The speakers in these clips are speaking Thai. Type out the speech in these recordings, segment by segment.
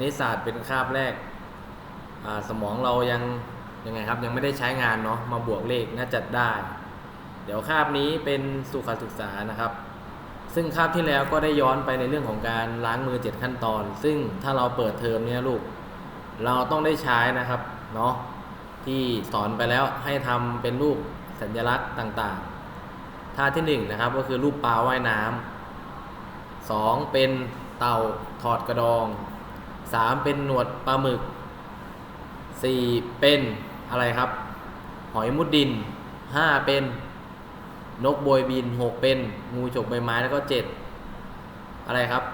คณิตศาสตร์เป็นคาบแรกสมองเรายังยังไงครับยังไม่ได้ใช้งานเนาะมาบวกเลขน่าจะได้ เดี๋ยวคาบนี้เป็นสุขศึกษานะครับ ซึ่งคาบที่แล้วก็ได้ย้อนไปในเรื่องของการล้างมือ 7 ขั้นตอน ซึ่งถ้าเราเปิดเทอมเนี่ยลูก เราต้องได้ใช้นะครับเนาะที่สอนไปแล้วให้ทำเป็นรูปสัญลักษณ์ต่างๆท่าที่1นงนะครับก็คือรูปปลาว่ายน้ำสองเป็นเต่าถอดกระดอง สามเป็นหนวดปลาหมึกสี่เป็นอะไรครับ หอยมุดดินห้าเป็นนกโบยบินหกเป็นงูฉกใบไม้แล้วก็เจ็ดอะไรครับ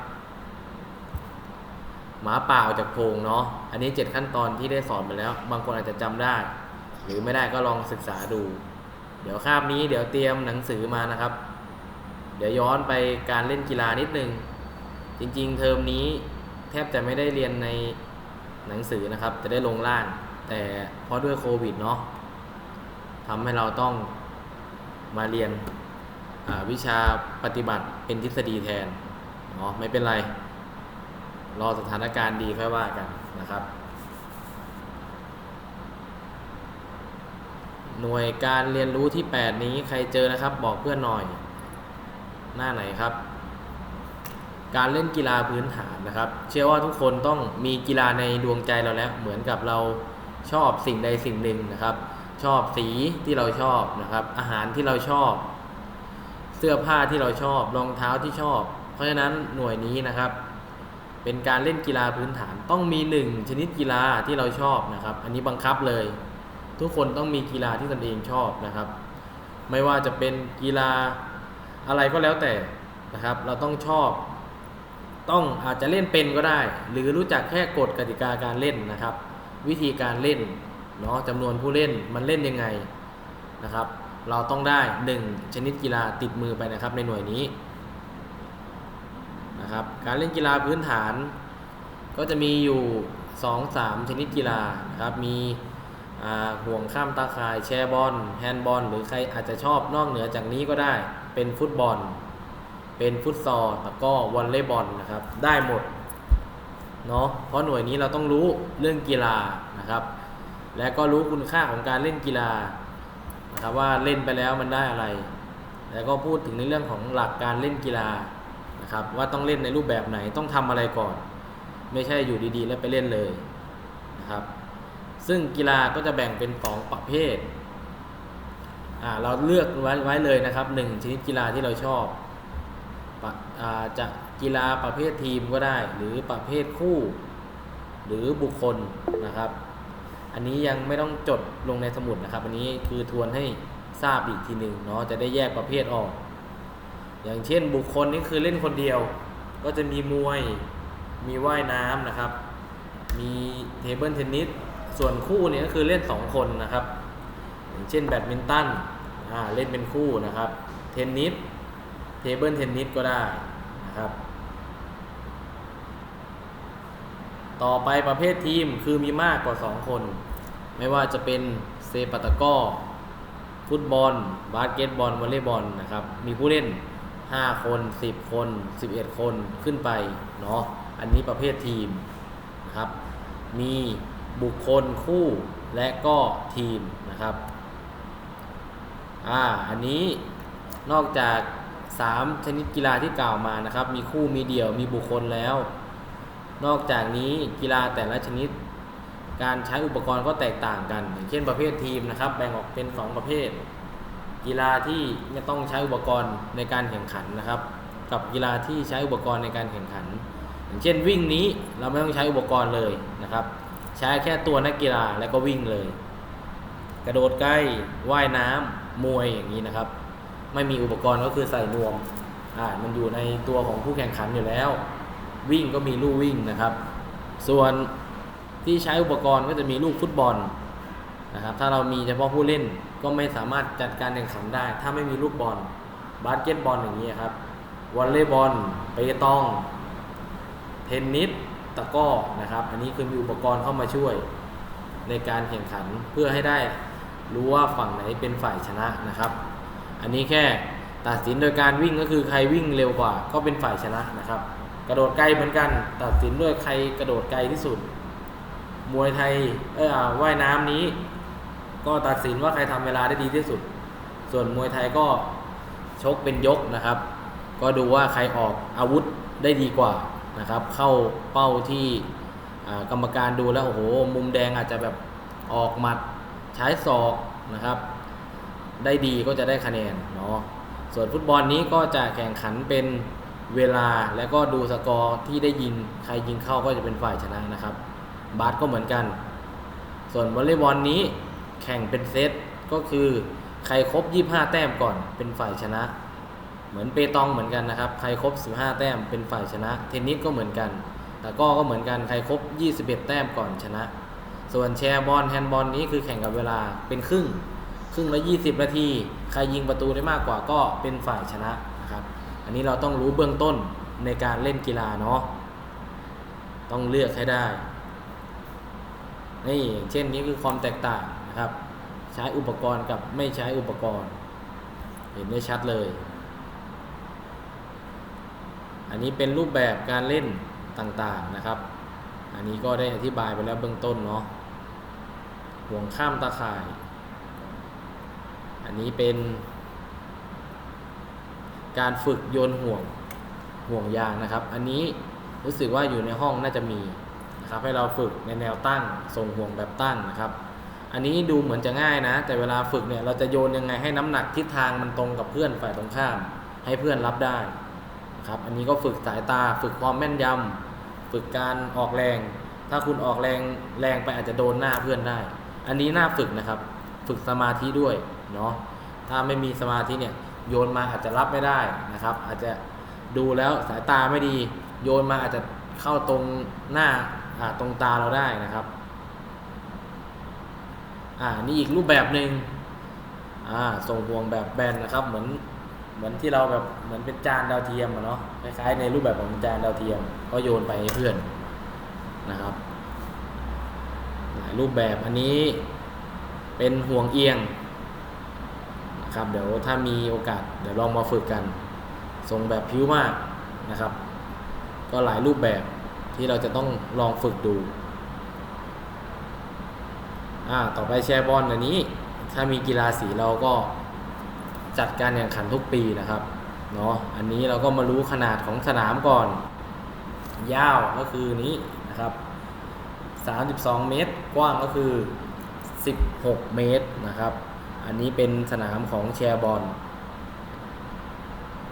หมาป่าออกจากโพงเนาะอันนี้ 7 ขั้นตอนที่ได้สอนไปแล้ว บางคนอาจจะจำได้ หรือไม่ได้ก็ลองศึกษาดู เดี๋ยวคาบนี้เดี๋ยวเตรียมหนังสือมานะครับ เดี๋ยวย้อนไปการเล่นกีฬานิดนึง จริง ๆ เทอมนี้ ทบจะไม่ได้เรียนในหนังสือนะครับ จะได้ลงล่าง แต่เพราะด้วยโควิดเนาะทำให้เราต้องมาเรียนวิชาปฏิบัติเป็นทฤษฎีแทนเนาะไม่เป็นไร รอสถานการณ์ดีค่อยว่ากันนะครับ หน่วยการเรียนรู้ที่ 8 นี้ใครเจอนะครับ บอกเพื่อนหน่อย หน้าไหนครับ การเล่นกีฬาพื้นฐานนะครับ เชื่อว่าทุกคนต้องมีกีฬาในดวงใจเราแล้ว เหมือนกับเราชอบสิ่งใดสิ่งหนึ่งนะครับ ชอบสีที่เราชอบนะครับ อาหารที่เราชอบ เสื้อผ้าที่เราชอบ รองเท้าที่ชอบ เพราะฉะนั้นหน่วยนี้นะครับ เป็นการเล่นกีฬาพื้นฐานต้องมีหนึ่งชนิดกีฬาที่เราชอบนะครับ อันนี้บังคับเลย ทุกคนต้องมีกีฬาที่ตนเองชอบนะครับ ไม่ว่าจะเป็นกีฬาอะไรก็แล้วแต่นะครับ เราต้องชอบ ต้องอาจจะเล่นเป็นก็ได้ หรือรู้จักแค่กฎกติกาการเล่นนะครับ วิธีการเล่นเนาะจำนวนผู้เล่นมันเล่นยังไงนะครับ เราต้องได้หนึ่งชนิดกีฬาติดมือไปนะครับในหน่วยนี้นะครับการเล่นกีฬาพื้นฐาน ก็จะมีอยู่ 2-3 ชนิดกีฬานะครับมีห่วงข้ามตาข่ายแชร์บอลแฮนด์บอลหรือใครอาจจะชอบนอกเหนือจากนี้ก็ได้เป็นฟุตบอล เป็นฟุตซอลแล้วก็วอลเลย์บอลนะครับ ได้หมดเนาะเพราะหน่วยนี้เราต้องรู้เรื่องกีฬานะครับ และก็รู้คุณค่าของการเล่นกีฬานะครับว่าเล่นไปแล้วมันได้อะไร แล้วก็พูดถึงในเรื่องของหลักการเล่นกีฬานะครับว่าต้องเล่นในรูปแบบไหนต้องทำอะไรก่อน ไม่ใช่อยู่ดีๆ แล้วไปเล่นเลยนะครับ ซึ่งกีฬาก็จะแบ่งเป็นสองประเภทอ่าเราเลือกไว้ไว้เลยนะครับหนึ่งชนิดกีฬาที่เราชอบ จะกีฬาประเภททีมก็ได้ หรือประเภทคู่ หรือบุคคลนะครับ อันนี้ยังไม่ต้องจดลงในสมุดนะครับ อันนี้คือทวนให้ทราบอีกทีหนึ่งเนาะจะได้แยกประเภทออก อย่างเช่นบุคคลนี่คือเล่นคนเดียว ก็จะมีมวย มีว่ายน้ำนะครับ มีเทเบิลเทนนิสส่วนคู่เนี่ยก็คือเล่น 2 คนนะครับ อย่างเช่นแบดมินตันเล่นเป็นคู่นะครับ เทนนิส ทเบิลเทนนิสก็ได้นะครับ ต่อไปประเภททีมคือมีมากกว่า 2 คน ไม่ว่าจะเป็นเซปัตะก้อฟุตบอล บาสเกตบอล วอลเลย์บอลนะครับ มีผู้เล่น 5 คน 10 คน 11 คนขึ้นไปเนาะ อันนี้ประเภททีมนะครับ มีบุคคลคู่และก็ทีมนะครับ อ่า อันนี้นอกจาก 3 ชนิดกีฬาที่กล่าวมานะครับ มีคู่มีเดี่ยวมีบุคคลแล้ว นอกจากนี้กีฬาแต่ละชนิด การใช้อุปกรณ์ก็แตกต่างกัน อย่างเช่นประเภททีมนะครับ แบ่งออกเป็น 2 ประเภท กีฬาที่ไม่ต้องใช้อุปกรณ์ในการแข่งขันนะครับ กับกีฬาที่ใช้อุปกรณ์ในการแข่งขัน อย่างเช่นวิ่งนี้เราไม่ต้องใช้อุปกรณ์เลยนะครับ ใช้แค่ตัวนักกีฬาแล้วก็วิ่งเลย กระโดดใกล้ว่ายน้ำมวยอย่างนี้นะครับ ไม่มีอุปกรณ์ก็คือใส่นวมอ่ามันอยู่ในตัวของผู้แข่งขันอยู่แล้ว วิ่งก็มีลู่วิ่งนะครับ ส่วนที่ใช้อุปกรณ์ก็จะมีลูกฟุตบอลนะครับถ้าเรามีเฉพาะผู้เล่นก็ไม่สามารถจัดการแข่งขันได้ ถ้าไม่มีลูกบอลบาสเกตบอลอย่างนี้ครับวอลเลย์บอลเปตอง เทนนิสตะก้อนะครับ อันนี้คือมีอุปกรณ์เข้ามาช่วยในการแข่งขันเพื่อให้ได้รู้ว่าฝั่งไหนเป็นฝ่ายชนะนะครับ อันนี้แค่ตัดสินโดยการวิ่งก็คือใครวิ่งเร็วกว่า ก็เป็นฝ่ายชนะนะครับ กระโดดไกลเหมือนกัน ตัดสินด้วยใครกระโดดไกลที่สุด มวยไทยเออว่ายน้ำนี้ ก็ตัดสินว่าใครทำเวลาได้ดีที่สุด ส่วนมวยไทยก็ชกเป็นยกนะครับ ก็ดูว่าใครออกอาวุธได้ดีกว่านะครับ เข้าเป้าที่กรรมการดูแล้วโอ้โหมุมแดงอาจจะแบบออกหมัดใช้ศอกนะครับ ได้ดีก็จะได้คะแนนเนาะส่วนฟุตบอลนี้ก็จะแข่งขันเป็นเวลาแล้วก็ดูสกอร์ที่ได้ยิงใครยิงเข้าก็จะเป็นฝ่ายชนะนะครับ บาสก็เหมือนกัน ส่วนวอลเลย์บอลนี้แข่งเป็นเซตก็คือใครครบ 25 แต้มก่อนเป็นฝ่ายชนะ เหมือนเปตองเหมือนกันนะครับ ใครครบ 15 แต้มเป็นฝ่ายชนะ เทนนิสก็เหมือนกันแต่ก็ก็เหมือนกันใครครบ 21 แต้มก่อนชนะ ส่วนแชร์บอลแฮนด์บอลนี้คือแข่งกับเวลาเป็นครึ่ง ครึ่งละ20 นาที ใครยิงประตูได้มากกว่าก็เป็นฝ่ายชนะนะครับ อันนี้เราต้องรู้เบื้องต้นในการเล่นกีฬาเนาะ ต้องเลือกให้ได้ นี่เช่นนี้คือความแตกต่างนะครับ ใช้อุปกรณ์กับไม่ใช้อุปกรณ์ เห็นได้ชัดเลย อันนี้เป็นรูปแบบการเล่นต่างๆนะครับ อันนี้ก็ได้อธิบายไปแล้วเบื้องต้นเนาะห่วงข้ามตาข่าย อันนี้เป็นการฝึกโยนห่วงห่วงยางนะครับ อันนี้รู้สึกว่าอยู่ในห้องน่าจะมีนะครับให้เราฝึกในแนวตั้งส่งห่วงแบบตั้งนะครับ อันนี้ดูเหมือนจะง่ายนะ แต่เวลาฝึกเนี่ยเราจะโยนยังไงให้น้ำหนักทิศทางมันตรงกับเพื่อนฝ่ายตรงข้าม ให้เพื่อนรับได้นะครับ อันนี้ก็ฝึกสายตาฝึกความแม่นยำฝึกการออกแรง ถ้าคุณออกแรงแรงไปอาจจะโดนหน้าเพื่อนได้ อันนี้น่าฝึกนะครับ ฝึกสมาธิด้วย เนาะถ้าไม่มีสมาธิเนี่ยโยนมาอาจจะรับไม่ได้นะครับ อาจจะดูแล้วสายตาไม่ดีโยนมาอาจจะเข้าตรงหน้าตรงตาเราได้นะครับอ่านี่อีกรูปแบบหนึ่งอ่าส่งห่วงแบบแบนนะครับ เหมือนเหมือนที่เราแบบเหมือนเป็นจานดาวเทียมอะเนาะคล้ายๆในรูปแบบของจานดาวเทียม ก็โยนไปให้เพื่อนนะครับหลายรูปแบบอันนี้เป็นห่วงเอียง นะครับเดี๋ยวถ้ามีโอกาสเดี๋ยวลองมาฝึกกันทรงแบบพิ้วมากนะครับ ก็หลายรูปแบบที่เราจะต้องลองฝึกดูอ่าต่อไปแชร์บอลอันนี้ ถ้ามีกีฬาสีเราก็จัดการแข่งขันทุกปีนะครับเนาะอันนี้เราก็มารู้ขนาดของสนามก่อนยาวก็คือนี้นะครับ 32 เมตร กว้างก็คือ 16 เมตรนะครับ อันนี้เป็นสนามของแชร์บอล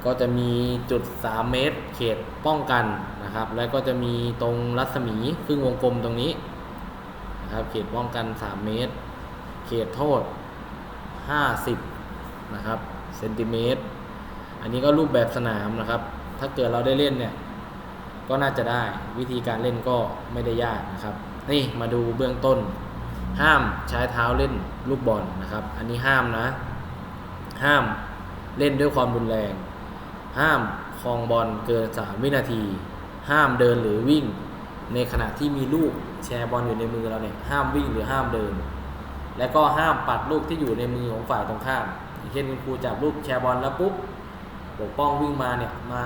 ก็จะมีจุด 3 เมตร เขตป้องกันนะครับ แล้วก็จะมีตรงรัศมีครึ่งวงกลมตรงนี้นะครับเขตป้องกัน 3 เมตร เขตโทษ 50นะครับเซนติเมตร อันนี้ก็รูปแบบสนามนะครับ ถ้าเกิดเราได้เล่นเนี่ยก็น่าจะได้วิธีการเล่นก็ไม่ได้ยากนะครับ นี่มาดูเบื้องต้น ห้ามใช้เท้าเล่นลูกบอลนะครับ อันนี้ห้ามนะ ห้ามเล่นด้วยความรุนแรง ห้ามคลองบอลเกิน 3 วินาที ห้ามเดินหรือวิ่ง ในขณะที่มีลูกแชร์บอลอยู่ในมือเราเนี่ยห้ามวิ่งหรือห้ามเดิน และก็ห้ามปัดลูกที่อยู่ในมือของฝ่ายตรงข้ามเช่นคุณครูจับลูกแชร์บอลแล้วปุ๊บปกป้องวิ่งมาเนี่ยมา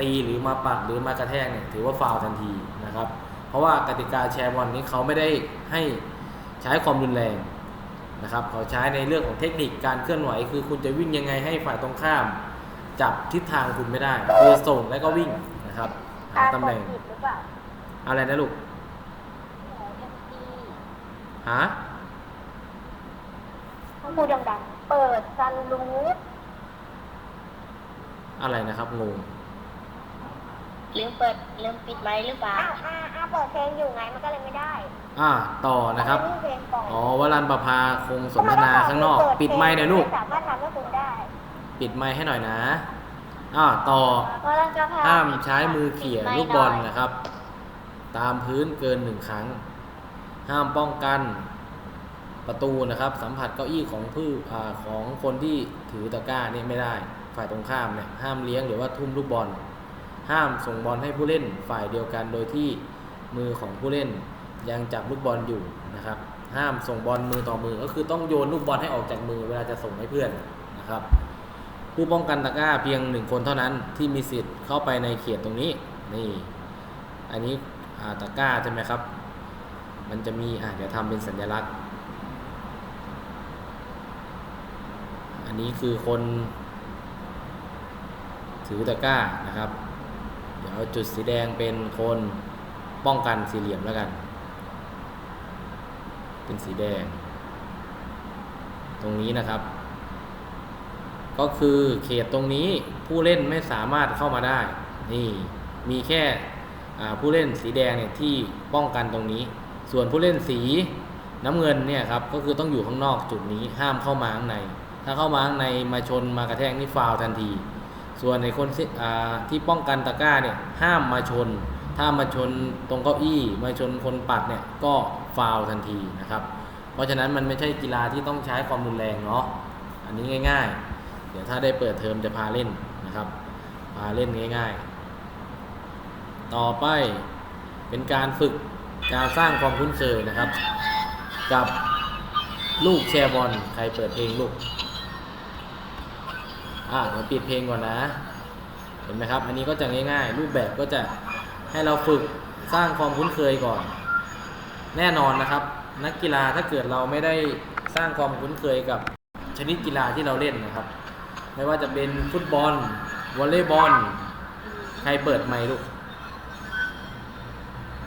ตีหรือมาปัดหรือมากระแทกเนี่ยถือว่าฟาวทันทีนะครับ เพราะว่ากติกาแชร์บอลนี้เขาไม่ได้ให้ ใช้ความรุนแรงนะครับเขาใช้ในเรื่องของเทคนิคการเคลื่อนไหว คือคุณจะวิ่งยังไงให้ฝ่ายตรงข้าม จับทิศทางคุณไม่ได้ คือส่งแล้วก็วิ่งนะครับหาตำแหน่งตากดผิดหรือเปล่าอะไรนะลูกหาต้องพูดดังๆเปิดซันรูฟอะไรนะครับงง ลืมเปิดลืมปิดไมค์หรือเปล่าอ้าวอาอาเปิดเพลงอยู่ไงมันก็เลยไม่ได้อ่าต่อนะครับไม่มีเพลงก่อนอ๋อวรันประภาคงสนทนาข้างนอก ปิดไมค์หน่อยลูกไม่สามารถทำให้คุณได้ปิดไมค์ให้หน่อยนะอ่าต่อเพราะเราจะพาห้ามใช้มือเขี่ยปิดไมค์ลูกบอลหน่ยนะครับ ตามพื้นเกินหนึ่งครั้ง ห้ามป้องกันประตูนะครับ สัมผัสเก้าอี้ของผู้อ่าของคนที่ถือตะกร้านี่ไม่ได้ ฝ่ายตรงข้ามเนี่ยห้ามเลี้ยงหรือว่าทุ่มลูกบอล ห้ามส่งบอลให้ผู้เล่นฝ่ายเดียวกันโดยที่มือของผู้เล่นยังจับลูกบอลอยู่นะครับ ห้ามส่งบอลมือต่อมือ ก็คือต้องโยนลูกบอลให้ออกจากมือเวลาจะส่งให้เพื่อนนะครับ ผู้ป้องกันตะกร้าเพียงหนึ่งคนเท่านั้นที่มีสิทธิ์เข้าไปในเขตตรงนี้นี่อันนี้ตะกร้าใช่ไหมครับ มันจะมีอะเดี๋ยวทำเป็นสัญลักษณ์ อันนี้คือคนถือตะกร้านะครับ เดี๋ยวจุดสีแดงเป็นคนป้องกันสี่เหลี่ยมแล้วกัน เป็นสีแดง ตรงนี้นะครับ ก็คือเขตตรงนี้ผู้เล่นไม่สามารถเข้ามาได้ นี่มีแค่ผู้เล่นสีแดงเนี่ยที่ป้องกันตรงนี้ ส่วนผู้เล่นสีน้ำเงินเนี่ยครับก็คือต้องอยู่ข้างนอกจุดนี้ห้ามเข้ามาข้างใน ถ้าเข้ามาข้างในมาชนมากระแทกนี่ฟาวทันที ส่วนในคนที่ป้องกันตะกร้าเนี่ยห้ามมาชน ถ้ามาชนตรงเก้าอี้มาชนคนปัดเนี่ยก็ฟาวทันทีนะครับ เพราะฉะนั้นมันไม่ใช่กีฬาที่ต้องใช้ความรุนแรงเนาะอันนี้ง่าย ๆ เดี๋ยวถ้าได้เปิดเทอมจะพาเล่นนะครับ พาเล่นง่าย ๆ ต่อไปเป็นการฝึกการสร้างความคุ้นเคยนะครับ กับลูกแชร์บอลใครเปิดเพลงลูก อ่าเดี๋ยวปิดเพลงก่อนนะ เห็นไหมครับ อันนี้ก็จะง่าย ๆ รูปแบบก็จะให้เราฝึกสร้างความคุ้นเคยก่อน แน่นอนนะครับ นักกีฬาถ้าเกิดเราไม่ได้สร้างความคุ้นเคยกับชนิดกีฬาที่เราเล่นนะครับ ไม่ว่าจะเป็นฟุตบอลวอลเลย์บอลใครเปิดไมค์ลูก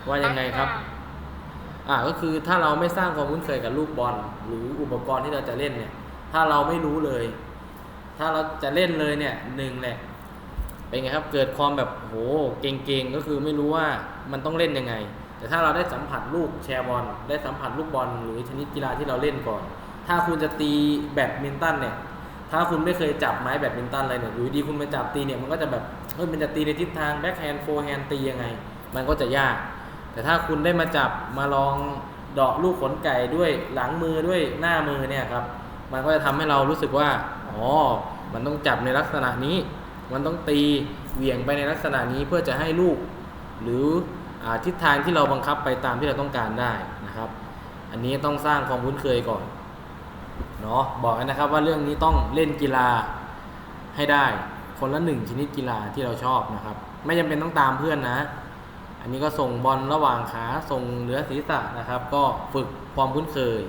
ว่ายังไงครับ อ่าก็คือถ้าเราไม่สร้างความคุ้นเคยกับลูกบอล หรืออุปกรณ์ที่เราจะเล่นเนี่ย ถ้าเราไม่รู้เลย ถ้าเราจะเล่นเลยเนี่ยหนึ่งแหละเป็นไงครับเกิดความแบบโหเก่งๆก็คือไม่รู้ว่ามันต้องเล่นยังไง แต่ถ้าเราได้สัมผัสลูกแชร์บอลได้สัมผัสลูกบอลหรือชนิดกีฬาที่เราเล่นก่อน ถ้าคุณจะตีแบดมินตันเนี่ยถ้าคุณไม่เคยจับไม้แบดมินตันเลยเนี่ยอยู่ดีคุณมาจับตีเนี่ยมันก็จะแบบเฮ้ยมันจะตีในทิศทางแบ็คแฮนด์โฟร์แฮนด์ตียังไง มันก็จะยาก แต่ถ้าคุณได้มาจับมาลองดาะลูกขนไก่ด้วยหลังมือด้วยหน้ามือเนี่ยครับมันก็จะทำให้เรารู้สึกว่า อ๋อ มันต้องจับในลักษณะนี้ มันต้องตีเหวี่ยงไปในลักษณะนี้เพื่อจะให้ลูก หรืออทิศทางที่เราบังคับไปตามที่เราต้องการได้นะครับ อันนี้ต้องสร้างความคุ้นเคยก่อนเนาะบอกกันนะครับว่าเรื่องนี้ต้องเล่นกีฬาให้ได้ คนละหนึ่งชนิดกีฬาที่เราชอบนะครับ ไม่จำเป็นต้องตามเพื่อนนะ อันนี้ก็ส่งบอลระหว่างขาส่งเหนือศีรษะนะครับ ก็ฝึกความคุ้นเคย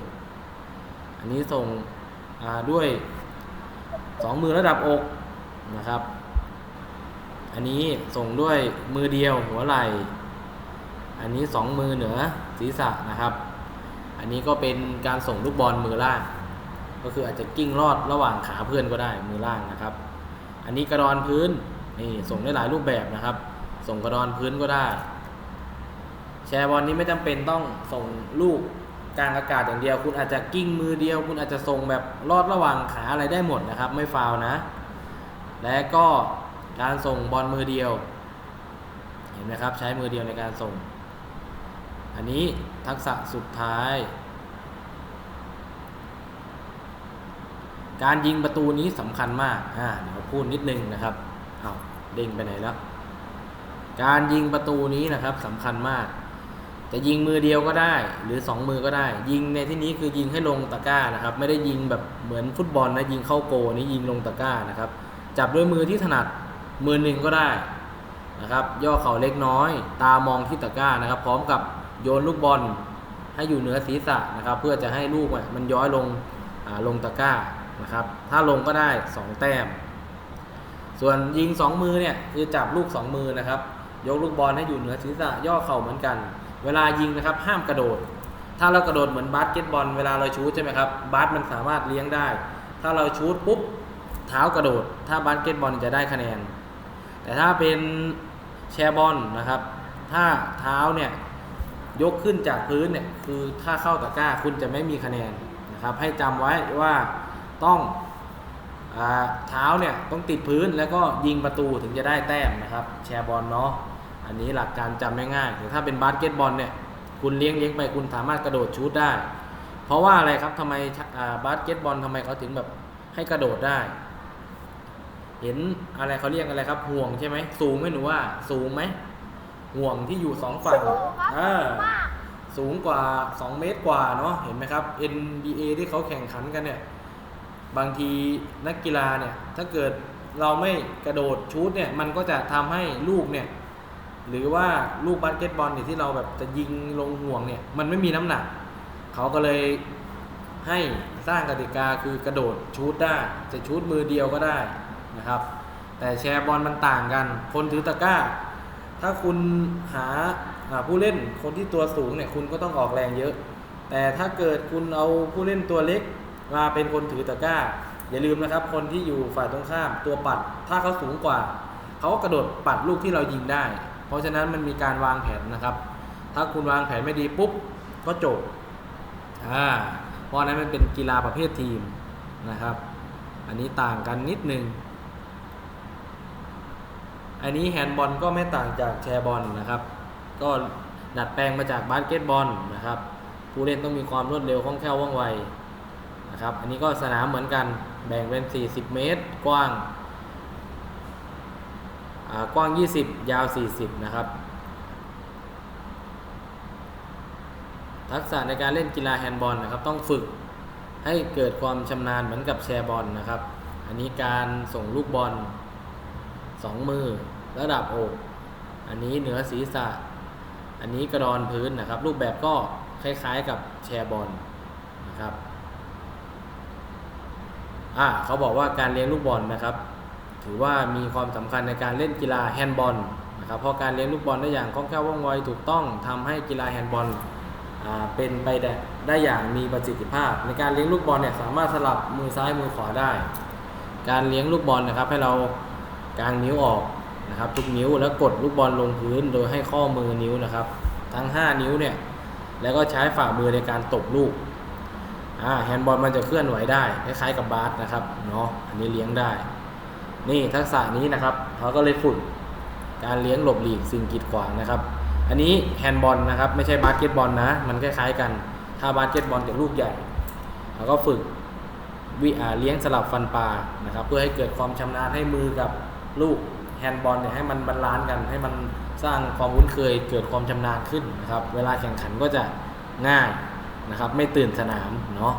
อันนี้ส่งด้วย สองมือระดับอกนะครับ อันนี้ส่งด้วยมือเดียวหัวไหล่ อันนี้สองมือเหนือศีรษะนะครับ อันนี้ก็เป็นการส่งลูกบอลมือล่าง ก็คืออาจจะกิ้งลอดระหว่างขาเพื่อนก็ได้มือล่างนะครับ อันนี้กระดอนพื้นนี่ส่งได้หลายรูปแบบนะครับ ส่งกระดอนพื้นก็ได้ แชร์บอลนี้ไม่จำเป็นต้องส่งลูก กลางอากาศอย่างเดียว คุณอาจจะกิ้งมือเดียว คุณอาจจะส่งแบบลอดระหว่างขาอะไรได้หมดนะครับ ไม่ฟาวนะ และก็การส่งบอลมือเดียว เห็นไหมครับ ใช้มือเดียวในการส่ง อันนี้ทักษะสุดท้าย การยิงประตูนี้สำคัญมากอ่าเดี๋ยวพูดนิดนึงนะครับเอาเด้งไปไหนแล้ว การยิงประตูนี้นะครับสำคัญมาก จะยิงมือเดียวก็ได้ หรือสองมือก็ได้ ยิงในที่นี้คือยิงให้ลงตะกร้านะครับ ไม่ได้ยิงแบบเหมือนฟุตบอลนะยิงเข้าโกนี้ยิงลงตะกร้านะครับ จับด้วยมือที่ถนัดมือหนึ่งก็ได้นะครับย่อเข่าเล็กน้อย ตามองที่ตะกร้านะครับ พร้อมกับโยนลูกบอลให้อยู่เหนือศีรษะนะครับ เพื่อจะให้ลูกมันย้อยลงลงตะกร้านะครับ ถ้าลงก็ได้สองแต้ม ส่วนยิงสองมือเนี่ยคือจับลูกสองมือนะครับ ยกลูกบอลให้อยู่เหนือศีรษะย่อเข่าเหมือนกัน เวลายิงนะครับห้ามกระโดด ถ้าเรากระโดดเหมือนบาสเกตบอลเวลาเราชูใช่ไหมครับบาสมันสามารถเลี้ยงได้ ถ้าเราชูปุ๊บเท้ากระโดด ถ้าบาสเกตบอลจะได้คะแนน แต่ถ้าเป็นแชร์บอลนะครับ ถ้าเท้าเนี่ยยกขึ้นจากพื้นเนี่ยคือถ้าเข้าตะกร้าคุณจะไม่มีคะแนนนะครับให้จำไว้ว่าต้องเท้าเนี่ยต้องติดพื้นแล้วก็ยิงประตูถึงจะได้แต้มนะครับ แชร์บอลเนาะ อันนี้หลักการจำง่ายๆแต่ถ้าเป็นบาสเกตบอลเนี่ยคุณเลี้ยงเลี้ยงไปคุณสามารถกระโดดชูดได้ เพราะว่าอะไรครับทำไมอ่าบาสเกตบอลทำไมเขาถึงแบบให้กระโดดได้ เห็นอะไรเขาเรียกอะไรครับห่วงใช่ไหมสูงไหมหนูว่าสูงไหมห่วงที่อยู่สองฝั่งสูงครับอ่าสูงมากสูงกว่า 2 เมตรกว่าเนาะเห็นไหมครับ NBA ที่เขาแข่งขันกันเนี่ยบางทีนักกีฬาเนี่ยถ้าเกิดเราไม่กระโดดชูดเนี่ยมันก็จะทำให้ลูกเนี่ย หรือว่าลูกบาสเกตบอลเนี่ยที่เราแบบจะยิงลงห่วงเนี่ยมันไม่มีน้ำหนัก เขาก็เลยให้สร้างกติกาคือกระโดดชูดได้ จะชูดมือเดียวก็ได้นะครับ แต่แชร์บอลมันต่างกัน คนถือตะกร้า ถ้าคุณหาผู้เล่นคนที่ตัวสูงเนี่ยคุณก็ต้องออกแรงเยอะ แต่ถ้าเกิดคุณเอาผู้เล่นตัวเล็กมาเป็นคนถือตะกร้า อย่าลืมนะครับ คนที่อยู่ฝ่ายตรงข้ามตัวปัด ถ้าเขาสูงกว่า เขาก็กระโดดปัดลูกที่เรายิงได้ ราะฉะนั้นมันมีการวางแผนนะครับ ถ้าคุณวางแผนไม่ดีปุ๊บก็จบอ่าเพราะฉะนั้นมันเป็นกีฬาประเภททีมนะครับ อันนี้ต่างกันนิดนึงอันนี้แฮนด์บอลก็ไม่ต่างจากแชร์บอลนะครับ ก็ดัดแปลงมาจากบาสเกตบอลนะครับ ผู้เล่นต้องมีความรวดเร็วคล่องแคล่วว่องไวนะครับ อันนี้ก็สนามเหมือนกันแบ่งเป็น 40 เมตร กว้าง กว้าง 20 ยาว 40 นะครับ ทักษะในการเล่นกีฬาแฮนด์บอลนะครับ ต้องฝึกให้เกิดความชำนาญเหมือนกับแชร์บอลนะครับ อันนี้การส่งลูกบอลสองมือระดับอก อันนี้เหนือศีรษะ อันนี้กระดอนพื้นนะครับ รูปแบบก็คล้ายๆกับแชร์บอลนะครับอ่าเขาบอกว่าการเลี้ยงลูกบอลนะครับ ถือว่ามีความสำคัญในการเล่นกีฬาแฮนด์บอลนะครับเพราะการเลี้ยงลูกบอลได้อย่างคล่องแคล่วว่องไวถูกต้องทำให้กีฬาแฮนด์บอลเป็นไปได้ได้อย่างมีประสิทธิภาพ ในการเลี้ยงลูกบอลเนี่ยสามารถสลับมือซ้ายมือขวาได้ การเลี้ยงลูกบอลนะครับให้เรากางนิ้วออกนะครับทุกนิ้วแล้วกดลูกบอลลงพื้นโดยให้ข้อมือนิ้วนะครับ ทั้ง 5 นิ้วเนี่ยแล้วก็ใช้ฝ่ามือในการตบลูกแฮนด์บอลมันจะเคลื่อนไหวได้คล้ายๆกับบาสนะครับเนาะอันนี้เลี้ยงได้ นี่ทักษะนี้นะครับเขาก็เลยฝึกการเลี้ยงหลบหลีกสิ่งกีดขวางนะครับ อันนี้แฮนด์บอลนะครับไม่ใช่บาสเกตบอลนะ มันคล้ายๆกัน ถ้าบาสเกตบอลจะลูกใหญ่เขาก็ฝึกวิอาเลี้ยงสลับฟันปลานะครับ เพื่อให้เกิดความชำนาญให้มือกับลูกแฮนด์บอลเนี่ยให้มันบาลานซ์กันให้มันสร้างความคุ้นเคยเกิดความชำนาญขึ้นนะครับ เวลาแข่งขันก็จะง่ายนะครับ ไม่ตื่นสนามเนาะ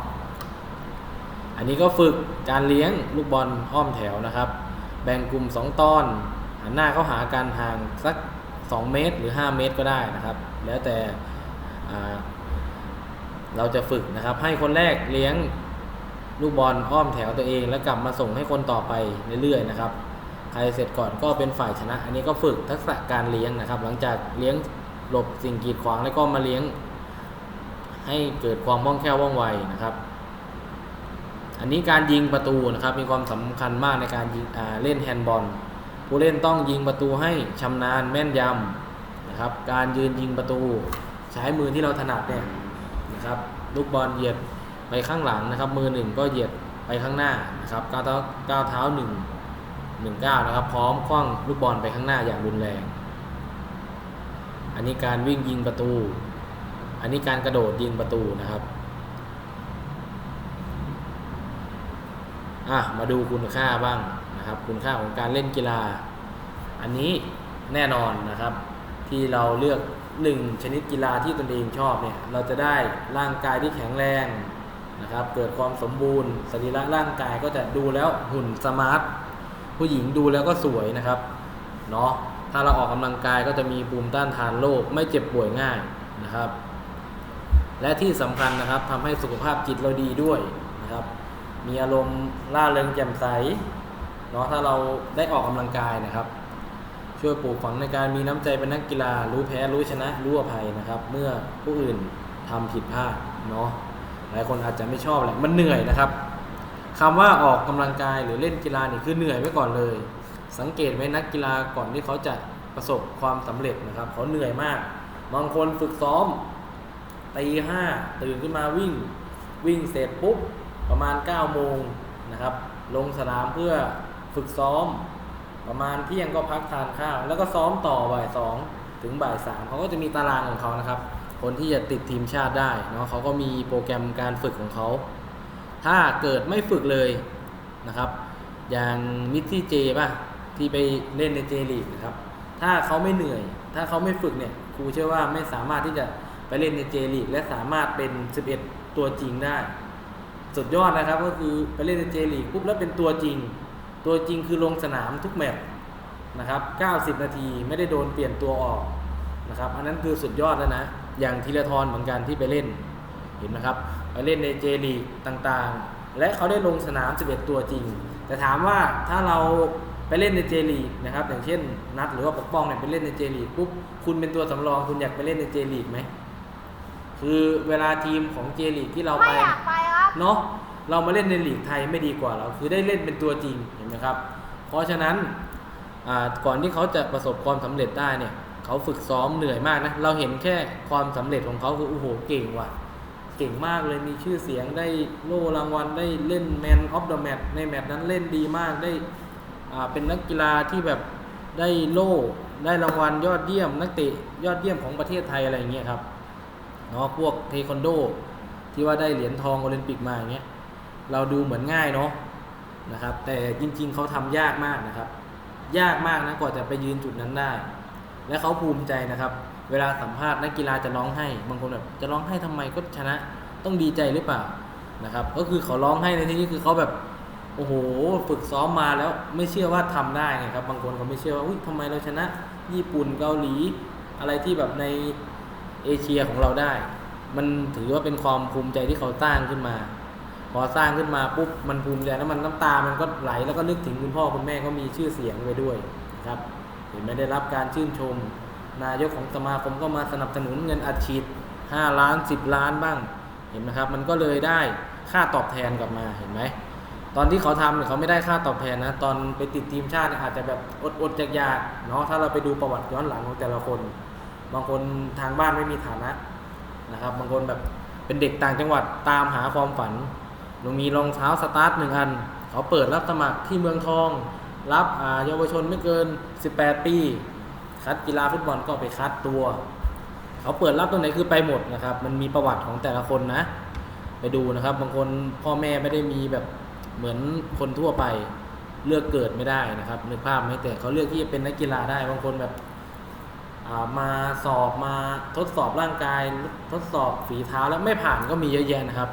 อันนี้ก็ฝึกการเลี้ยงลูกบอลอ้อมแถวนะครับ แบ่งกลุ่ม 2ตอนหันหน้าเข้าหากันห่างสัก 2 เมตรหรือ 5 เมตรก็ได้นะครับ แล้วแต่เราจะฝึกนะครับ ให้คนแรกเลี้ยงลูกบอลอ้อมแถวตัวเอง แล้วกลับมาส่งให้คนต่อไปเรื่อยๆนะครับใครเสร็จก่อนก็เป็นฝ่ายชนะ อันนี้ก็ฝึกทักษะการเลี้ยงนะครับ หลังจากเลี้ยงหลบสิ่งกีดขวางแล้วก็มาเลี้ยง ให้เกิดความว่องแคล่วว่องไวนะครับ อันนี้การยิงประตูนะครับมีความสำคัญมากในการยิงอ่าเล่นแฮนด์บอลผู้เล่นต้องยิงประตูให้ชำนาญแม่นยำนะครับ การยืนยิงประตูใช้มือที่เราถนัดเนี่ยนะครับลูกบอลเหยียดไปข้างหลังนะครับ มือหนึ่งก็เหยียดไปข้างหน้านะครับก้าวเท้าก้าวเท้าหนึ่งหนึ่งก้าวนะครับ พร้อมคว้างลูกบอลไปข้างหน้าอย่างรุนแรง อันนี้การวิ่งยิงประตู อันนี้การกระโดดยิงประตูนะครับ อะมาดูคุณค่าบ้างนะครับ คุณค่าของการเล่นกีฬา อันนี้แน่นอนนะครับ ที่เราเลือกหนึ่งชนิดกีฬาที่ตนเองชอบเนี่ยเราจะได้ร่างกายที่แข็งแรงนะครับ เกิดความสมบูรณ์สรีระร่างกายก็จะดูแล้วหุ่นสมาร์ทผู้หญิงดูแล้วก็สวยนะครับเนาะถ้าเราออกกำลังกายก็จะมีภูมิต้านทานโรคไม่เจ็บป่วยง่ายนะครับ และที่สำคัญนะครับทำให้สุขภาพจิตเราดีด้วยนะครับ มีอารมณ์ร่าเริงแจ่มใสเนาะถ้าเราได้ออกกำลังกายนะครับ ช่วยปลูกฝังในการมีน้ำใจเป็นนักกีฬา รู้แพ้รู้ชนะรู้อภัยนะครับ เมื่อผู้อื่นทำผิดพลาดเนาะหลายคนอาจจะไม่ชอบแหละมันเหนื่อยนะครับคำว่าออกกำลังกายหรือเล่นกีฬานี่คือเหนื่อยไว้ก่อนเลย สังเกตไหมนักกีฬาก่อนที่เขาจะประสบความสำเร็จนะครับ เขาเหนื่อยมากบางคนฝึกซ้อมตีห้าตื่นขึ้นมาวิ่ง วิ่งเสร็จปุ๊บ ประมาณ 9 โมงนะครับ ลงสนามเพื่อฝึกซ้อม ประมาณเที่ยงก็พักทานข้าว แล้วก็ซ้อมต่อบ่ายสองถึงบ่ายสามเขาก็จะมีตารางของเขานะครับ คนที่จะติดทีมชาติได้เนาะเขาก็มีโปรแกรมการฝึกของเขา ถ้าเกิดไม่ฝึกเลยนะครับ อย่างมิสซี่เจป่ะที่ไปเล่นในเจลีกนะครับ ถ้าเขาไม่เหนื่อย ถ้าเขาไม่ฝึกเนี่ยครูเชื่อว่าไม่สามารถที่จะไปเล่นในเจลีกและสามารถเป็น 11 ตัวจริงได้ สุดยอดนะครับ ก็คือไปเล่นในเจลีกปุ๊บแล้วเป็นตัวจริง ตัวจริงคือลงสนามทุกแมตช์นะครับ 90 นาทีไม่ได้โดนเปลี่ยนตัวออกนะครับ อันนั้นคือสุดยอดแล้วนะ อย่างธีรทรเหมือนกันที่ไปเล่น เห็นไหมครับ ไปเล่นในเจลีกต่างๆ และเขาได้ลงสนาม 11 ตัวจริง แต่ถามว่าถ้าเราไปเล่นในเจลีกนะครับ อย่างเช่น นัดหรือว่าปกป้องเนี่ยไปเล่นในเจลีกปุ๊บ คุณเป็นตัวสำรอง คุณอยากไปเล่นในเจลีกไหม คือเวลาทีมของเจลีกที่เราไม่ไปอยากไปครับ เนาะเรามาเล่นในลีกไทยไม่ดีกว่าเราคือได้เล่นเป็นตัวจริงเห็นไหมครับ เพราะฉะนั้นก่อนที่เขาจะประสบความสำเร็จได้เนี่ยเขาฝึกซ้อมเหนื่อยมากนะเราเห็นแค่ความสำเร็จของเขาคือโอ้โหเก่งว่ะเก่งมากเลยมีชื่อเสียงได้โล่รางวัลได้เล่นแมนออฟเดอะแมตในแมตช์นั้นเล่นดีมากได้เป็นนักกีฬาที่แบบได้โล่ได้รางวัลยอดเยี่ยม นักเตะยอดเยี่ยมของประเทศไทยอะไรอย่างเงี้ยครับเนาะพวกเทควันโด ที่ว่าได้เหรียญทองโอลิมปิกมาอย่างเงี้ยเราดูเหมือนง่ายเนาะนะครับ แต่จริงๆเขาทำยากมากนะครับ ยากมากนะกว่าจะไปยืนจุดนั้นได้ และเขาภูมิใจนะครับ เวลาสัมภาษณ์นักกีฬาจะร้องไห้ บางคนแบบจะร้องไห้ทำไมก็ชนะต้องดีใจหรือเปล่านะครับ ก็คือเขาร้องไห้ในที่นี้คือเขาแบบโอ้โหฝึกซ้อมมาแล้วไม่เชื่อว่าทำได้ไงครับ บางคนเขาไม่เชื่อว่าอุ้ยทำไมเราชนะ ญี่ปุ่นเกาหลี อะไรที่แบบในเอเชียของเราได้ มันถือว่าเป็นความภูมิใจที่เขาสร้างขึ้นมา พอสร้างขึ้นมาปุ๊บมันภูมิใจแล้วมันน้ำตา มันก็ไหลแล้วก็นึกถึงคุณพ่อคุณแม่ก็มีชื่อเสียงไปด้วยนะครับ เห็นไหมได้รับการชื่นชม นายกของสมาคมก็มาสนับสนุนเงินอัดฉีด5ล้าน 10 ล้านบ้าง เห็นไหมครับ มันก็เลยได้ค่าตอบแทนกลับมาเห็นไหมตอนที่เขาทำเนี่ยเขาไม่ได้ค่าตอบแทนนะ ตอนไปติดทีมชาติอาจจะแบบอดอดๆอยากเนาะถ้าเราไปดูประวัติย้อนหลังของแต่ละคน บางคนทางบ้านไม่มีฐานะ นะครับ บางคนแบบเป็นเด็กต่างจังหวัดตามหาความฝันหนูมีรองเท้าสตาร์ทหนึ่งอัน เขาเปิดรับสมัครที่เมืองทอง รับเยาวชนไม่เกิน 18 ปี คัดกีฬาฟุตบอลก็ไปคัดตัว เขาเปิดรับตรงไหนคือไปหมดนะครับ มันมีประวัติของแต่ละคนนะ ไปดูนะครับ บางคนพ่อแม่ไม่ได้มีแบบเหมือนคนทั่วไปเลือกเกิดไม่ได้นะครับนึกภาพไหมแต่เขาเลือกที่จะเป็นนักกีฬาได้บางคนแบบ มาสอบมาทดสอบร่างกาย ทดสอบฝีเท้าแล้วไม่ผ่านก็มีเยอะแยะนะครับ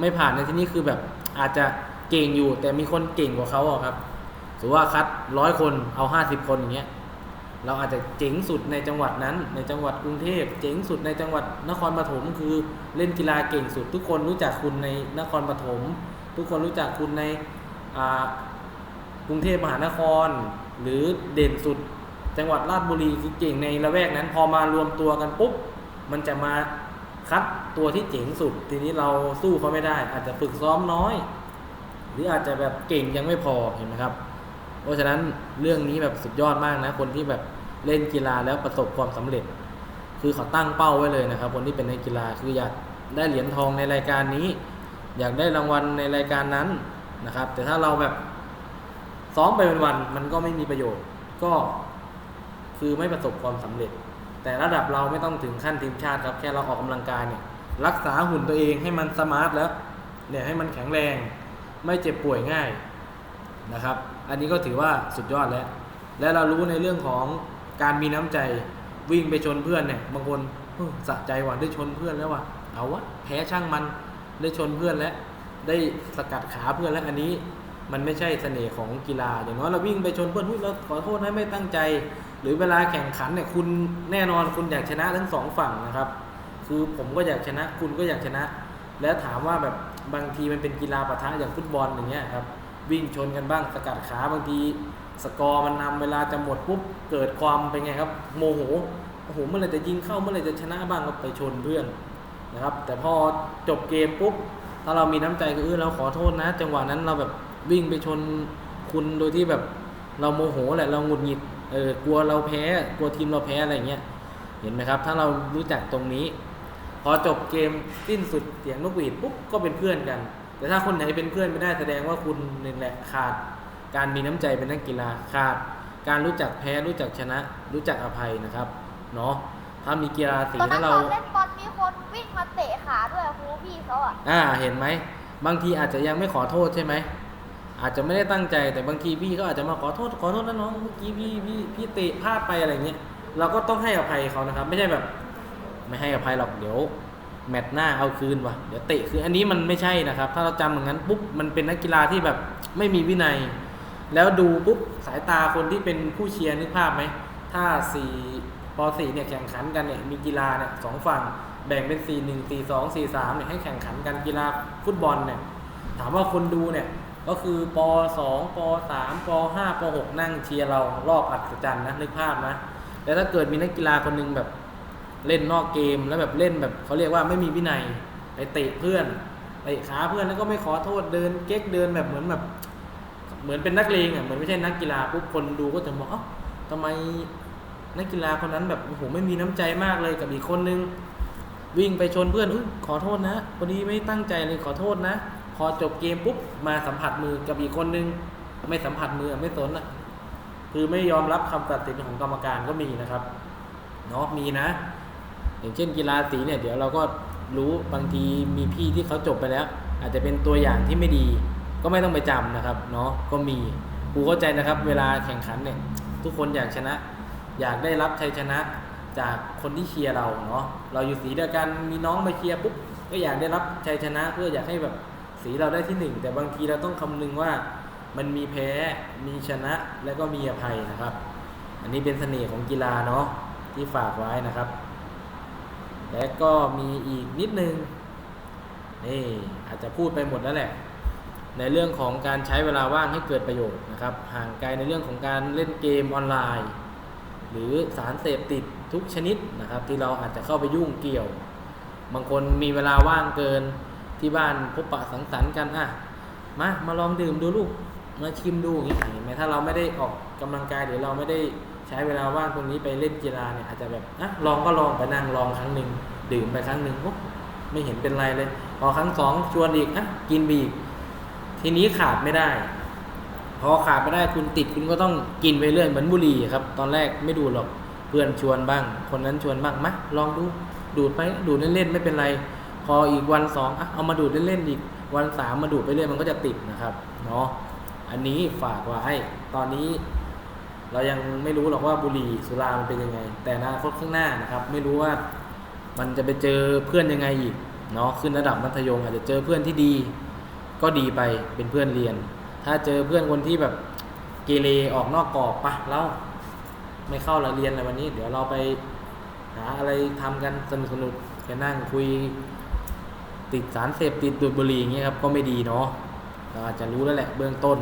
ไม่ผ่านในที่นี้คือแบบอาจจะเก่งอยู่ แต่มีคนเก่งกว่าเขาครับสมมติว่าคัดร้อยคนเอาห้าสิบคนอย่างเงี้ยเราอาจจะเจ๋งสุดในจังหวัดนั้น ในจังหวัดกรุงเทพเจ๋งสุดในจังหวัดนครปฐมคือเล่นกีฬาเก่งสุด ทุกคนรู้จักคุณในนครปฐมทุกคนรู้จักคุณในกรุงเทพมหานคร หรือเด่นสุด จังหวัดราชบุรีคือเก่งในละแวกนั้น พอมารวมตัวกันปุ๊บมันจะมาคัดตัวที่เจ๋งสุด ทีนี้เราสู้เขาไม่ได้ อาจจะฝึกซ้อมน้อย หรืออาจจะแบบเก่งยังไม่พอเห็นไหมครับ เพราะฉะนั้นเรื่องนี้แบบสุดยอดมากนะ คนที่แบบเล่นกีฬาแล้วประสบความสำเร็จ คือเขาตั้งเป้าไว้เลยนะครับ คนที่เป็นนักกีฬาคืออยากได้เหรียญทองในรายการนี้ อยากได้รางวัลในรายการนั้นนะครับ แต่ถ้าเราแบบซ้อมไปเป็นวันๆมันก็ไม่มีประโยชน์ ก็ คือไม่ประสบความสำเร็จ แต่ระดับเราไม่ต้องถึงขั้นทีมชาติครับแค่เราออกกำลังกายเนี่ยรักษาหุ่นตัวเองให้มันสมาร์ทแล้วเนี่ยให้มันแข็งแรงไม่เจ็บป่วยง่ายนะครับ อันนี้ก็ถือว่าสุดยอดแล้ว และเรารู้ในเรื่องของการมีน้ำใจวิ่งไปชนเพื่อนเนี่ยบางคนสะใจว่ะได้ชนเพื่อนแล้วว่ะเอาวะแพ้ช่างมันได้ชนเพื่อนแล้วได้สกัดขาเพื่อนแล้วอันนี้มันไม่ใช่เสน่ห์ของกีฬาอย่างน้อยเราวิ่งไปชนเพื่อนเราขอโทษนะไม่ตั้งใจ หรือเวลาแข่งขันเนี่ยคุณแน่นอนคุณอยากชนะทั้งสองฝั่งนะครับ คือผมก็อยากชนะคุณก็อยากชนะ แล้วถามว่าแบบบางทีมันเป็นกีฬาปะทะอย่างฟุตบอลอย่างเงี้ยครับวิ่งชนกันบ้างสกัดขาบางทีสกอร์มันนำเวลาจะหมดปุ๊บเกิดความเป็นไงครับ โมโหโอ้โหเมื่อไหรจะยิงเข้าเมื่อไหรจะชนะบ้างก็ไปชนเพื่อนนะครับ แต่พอจบเกมปุ๊บถ้าเรามีน้ำใจก็เออเราขอโทษนะ จังหวะนั้นเราแบบวิ่งไปชนคุณโดยที่แบบเราโมโหแหละเราหงุดหงิด เออกลัวเราแพ้กลัวทีมเราแพ้อะไรอย่างเงี้ยเห็นไหมครับ ถ้าเรารู้จักตรงนี้ พอจบเกมสิ้นสุดเสียงนกหวีดปุ๊บก็เป็นเพื่อนกัน แต่ถ้าคนไหนเป็นเพื่อนไม่ได้แสดงว่าคุณนี่แหละขาด การมีน้ำใจเป็นนักกีฬาขาด การรู้จักแพ้รู้จักชนะ รู้จักอภัยนะครับเนาะถ้ามีกีฬาสีตอนนั้ถ้านเราตอนเล่นบอลมีคนวิ่งมาเตะขาด้วยครูพี่เขาอะอ่าเห็นไหมบางทีอาจจะยังไม่ขอโทษใช่ไหม อาจจะไม่ได้ตั้งใจแต่บางทีพี่ก็อาจจะมาขอโทษขอโทษนะน้องเมื่อกี้พี่พี่พี่เตะพลาดไปอะไรเงี้ยเราก็ต้องให้อภัยเขานะครับ ไม่ใช่แบบ ไม่ให้อภัยหรอกเดี๋ยว แมตช์หน้าเอาคืนว่ะเดี๋ยวเตะคืนอันนี้มันไม่ใช่นะครับ ถ้าเราจำอย่างนั้นปุ๊บมันเป็นนักกีฬาที่แบบไม่มีวินัย แล้วดูปุ๊บสายตาคนที่เป็นผู้เชียร์นึกภาพไหมถ้าสี่ปสี่เนี่ยแข่งขันกันเนี่ยมีกีฬาเนี่ยสองฝั่งแบ่งเป็นสี่หนึ่งสี่สองสี่สามเนี่ยให้แข่งขันกันกีฬาฟุตบอลเนี่ยถามว่าคนดูเนี่ย ก็คือปสองปสามปห้าปหกนั่งเชียร์เรารอบอัศจรรย์นะนึกภาพนะแล้วถ้าเกิดมีนักกีฬาคนหนึงแบบเล่นนอกเกมแล้วแบบเล่นแบบเขาเรียกว่าไม่มีวินัยไปเตะเพื่อนเตะขาเพื่อนแล้วก็ไม่ขอโทษเดินเก๊กเดินแบบเหมือนแบบ เหมือนเป็นนักเลงอะเหมือนไม่ใช่นักกีฬาปุ๊บคนดูก็จะมองเอ้าทำไมนักกีฬาคนนั้นแบบโอ้โหไม่มีน้ำใจมากเลยกับอีกคนนึง วิ่งไปชนเพื่อนอขอโทษนะพอดีไม่ตั้งใจเลยขอโทษนะ อจบเกมปุ๊บมาสัมผัสมือกับอีกคนนึง ไม่สัมผัสมือไม่สนอะคือไม่ยอมรับคำตัดสินของกรรมการก็มีนะครับเนาะมีนะ อย่างเช่นกีฬาสีเนี่ยเดี๋ยวเราก็รู้บางทีมีพี่ที่เขาจบไปแล้ว อาจจะเป็นตัวอย่างที่ไม่ดี ก็ไม่ต้องไปจำนะครับเนาะก็มีครูเข้าใจนะครับ เวลาแข่งขันเนี่ยทุกคนอยากชนะ อยากได้รับชัยชนะจากคนที่เชียร์เราเนาะเราอยู่สีเดียวกันมีน้องมาเชียร์ปุ๊บก็อยากได้รับชัยชนะเพื่ออยากให้แบบ สีเราได้ที่หนึ่งแต่บางทีเราต้องคำนึงว่ามันมีแพ้มีชนะแล้วก็มีอภัยนะครับ อันนี้เป็นเสน่ห์ของกีฬาเนาะที่ฝากไว้นะครับ และก็มีอีกนิดนึงนี่อาจจะพูดไปหมดแล้วแหละ ในเรื่องของการใช้เวลาว่างให้เกิดประโยชน์นะครับ ห่างไกลในเรื่องของการเล่นเกมออนไลน์ หรือสารเสพติดทุกชนิดนะครับ ที่เราอาจจะเข้าไปยุ่งเกี่ยว บางคนมีเวลาว่างเกิน ที่บ้านพบปะสังสรรค์กันอะมามาลองดื่มดูลูกมาชิมดูอย่างนี้ไหมถ้าเราไม่ได้ออกกำลังกายหรือเราไม่ได้ใช้เวลาว่างตรงนี้ไปเล่นกีฬาเนี่ยอาจจะแบบอะลองก็ลองไปนั่งลองครั้งหนึ่งดื่มไปครั้งหนึ่งโอ้ไม่เห็นเป็นไรเลย พอครั้งสองชวนอีกอะกินไปอีกทีนี้ขาดไม่ได้ พอขาดไม่ได้คุณติดคุณก็ต้องกินไปเรื่อยเหมือนบุหรี่ครับ ตอนแรกไม่ดูดหรอกเพื่อนชวนบ้าง คนนั้นชวนบ้างมะลองดูดูดไปดูดเล่นๆไม่เป็นไร พออีกวันสองเอามาดูดเล่นๆอีกวันสามมาดูดไปเรื่อยมันก็จะติดนะครับเนาะอันนี้ฝากไว้ตอนนี้ เรายังไม่รู้หรอกว่าบุหรี่สุรามันเป็นยังไง แต่อนาคตข้างหน้านะครับ ไม่รู้ว่ามันจะไปเจอเพื่อนยังไงอีกเนาะขึ้นระดับมัธยมอาจจะเจอเพื่อนที่ดี ก็ดีไปเป็นเพื่อนเรียน ถ้าเจอเพื่อนคนที่แบบเกเรออกนอกกรอบปะเราไม่เข้าเราเรียนอะไรวันนี้ เดี๋ยวเราไปหาอะไรทำกันสนุกสนุกไปนั่งคุย ติดสารเสพติดดูดบุหรี่อย่างเงี้ยครับก็ไม่ดีเนาะเราอาจจะรู้แล้วแหละเบื้องต้น